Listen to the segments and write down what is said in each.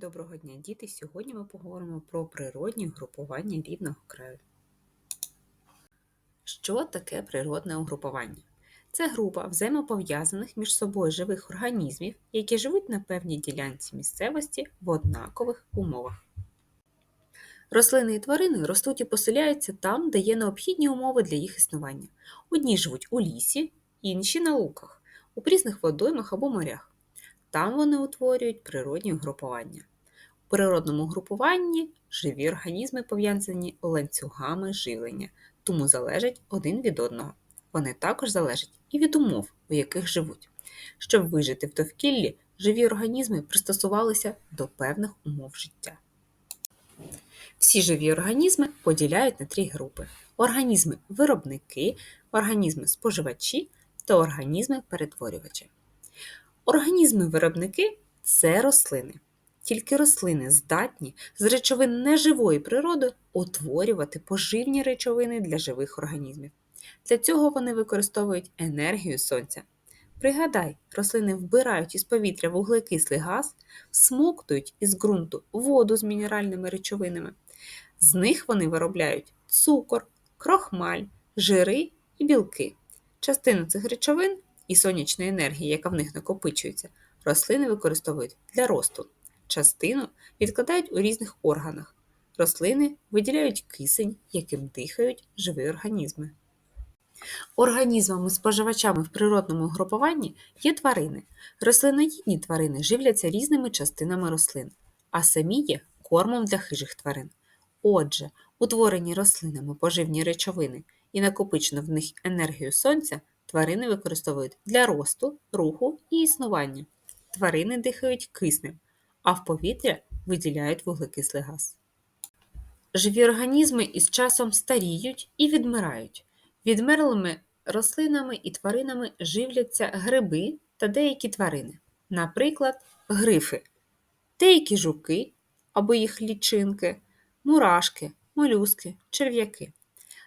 Доброго дня, діти! Сьогодні ми поговоримо про природні угрупування рівного краю. Що таке природне угрупування? Це група взаємопов'язаних між собою живих організмів, які живуть на певній ділянці місцевості в однакових умовах. Рослини і тварини ростуть і поселяються там, де є необхідні умови для їх існування. Одні живуть у лісі, інші на луках, у прісних водоймах або морях. Там вони утворюють природні угрупування. У природному групуванні живі організми пов'язані ланцюгами живлення, тому залежать один від одного. Вони також залежать і від умов, у яких живуть. Щоб вижити в довкіллі, живі організми пристосувалися до певних умов життя. Всі живі організми поділяють на три групи: організми виробники, організми споживачі та організми перетворювачі. Організми-виробники це рослини. Тільки рослини здатні з речовин неживої природи утворювати поживні речовини для живих організмів. Для цього вони використовують енергію сонця. Пригадай, рослини вбирають із повітря вуглекислий газ, смоктують із ґрунту воду з мінеральними речовинами. З них вони виробляють цукор, крохмаль, жири і білки. Частину цих речовин і сонячної енергії, яка в них накопичується, рослини використовують для росту. Частину відкладають у різних органах. Рослини виділяють кисень, яким дихають живі організми. Організмами-споживачами в природному групуванні є тварини. Рослиноїдні тварини живляться різними частинами рослин, а самі є кормом для хижих тварин. Отже, утворені рослинами поживні речовини і накопичено в них енергію сонця тварини використовують для росту, руху і існування. Тварини дихають киснем, а в повітря виділяють вуглекислий газ. Живі організми із часом старіють і відмирають. Відмерлими рослинами і тваринами живляться гриби та деякі тварини, наприклад, грифи, деякі жуки або їх лічинки, мурашки, молюски, черв'яки.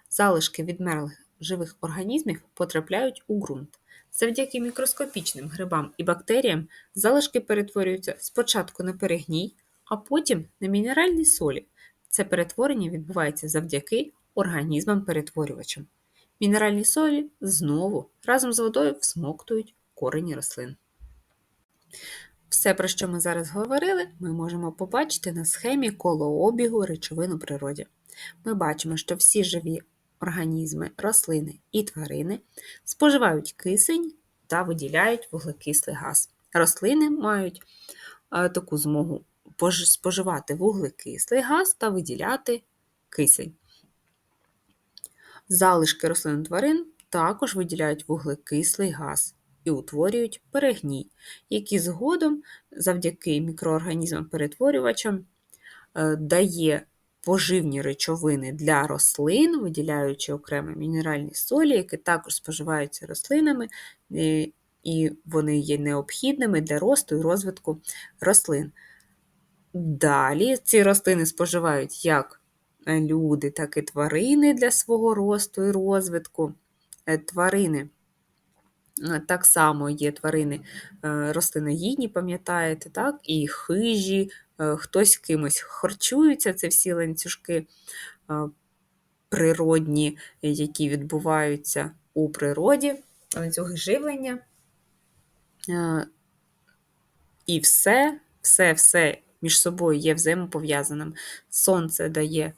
Залишки відмерлих живих організмів потрапляють у ґрунт. Завдяки мікроскопічним грибам і бактеріям залишки перетворюються спочатку на перегній, а потім на мінеральні солі. Це перетворення відбувається завдяки організмам-перетворювачам. Мінеральні солі знову разом з водою всмоктують корені рослин. Все, про що ми зараз говорили, ми можемо побачити на схемі колообігу речовин у природі. Ми бачимо, що всі живі організми, рослини і тварини споживають кисень та виділяють вуглекислий газ. Рослини мають е, таку змогу споживати вуглекислий газ та виділяти кисень. Залишки рослин тварин також виділяють вуглекислий газ і утворюють перегній, який згодом завдяки мікроорганізмам-перетворювачам е, дає поживні речовини для рослин, виділяючи окремо мінеральні солі, які також споживаються рослинами, е, і вони є необхідними для росту і розвитку рослин. Далі ці рослини споживають як люди, так і тварини для свого росту і розвитку. Е, тварини Е, так само є тварини е, рослиноїдні, пам'ятаєте, так? і хижі, е, хтось кимось харчується, це всі ланцюжки природні, які відбуваються у природі, ланцюги живлення. І все, все, все між собою є взаємопов'язаним. Сонце дає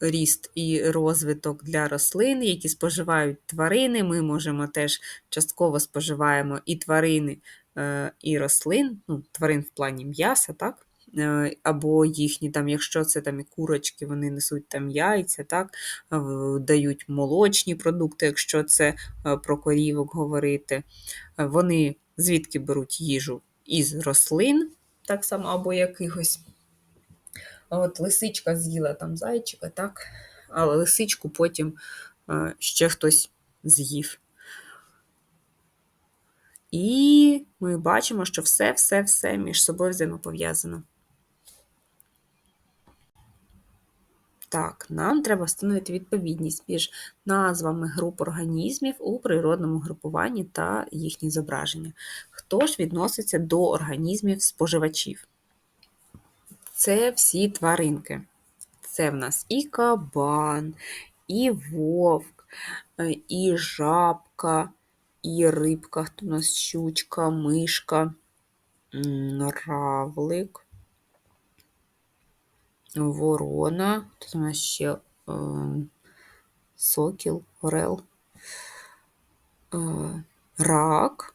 ріст і розвиток для рослин, які споживають тварини. Ми можемо теж частково споживаємо і тварини, е, і рослин, ну, тварин в плані м'яса, так? Е, або їхні, там, якщо це там і курочки, вони несуть там яйця, так, дають молочні продукти, якщо це е, про корівок говорити. Вони звідки беруть їжу із рослин, так само, або якихось от лисичка з'їла там зайчика, так? але лисичку потім е, ще хтось з'їв. І ми бачимо, що все-все-все між собою взаємопов'язано. Так, нам треба встановити відповідність між назвами груп організмів у природному групуванні та їхні зображення. Хто ж відноситься до організмів споживачів? Це всі тваринки. Це в нас і кабан, і вовк, е, і жабка, і рибка, хто у нас щучка, мишка, равлик, ворона, тут у нас ще е, сокіл, орел, е, рак.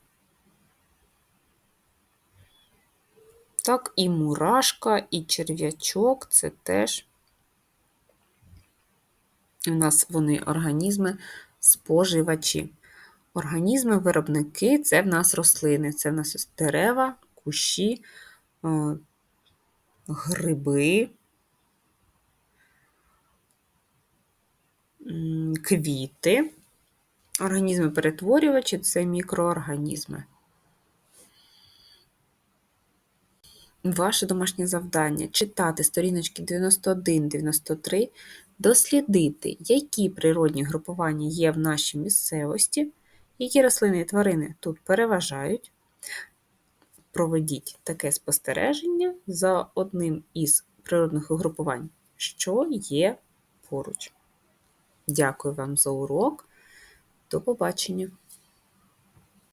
Так, і мурашка, і черв'ячок це теж у нас вони організми споживачі. Організми виробники це в нас рослини, це в нас дерева, кущі, е, гриби, квіти. Організми перетворювачі це мікроорганізми. Ваше домашнє завдання читати сторіночки 91-93, дослідити, які природні групування є в нашій місцевості, які рослини і тварини тут переважають. Проведіть таке спостереження за одним із природних угрупувань, що є поруч. Дякую вам за урок. До побачення!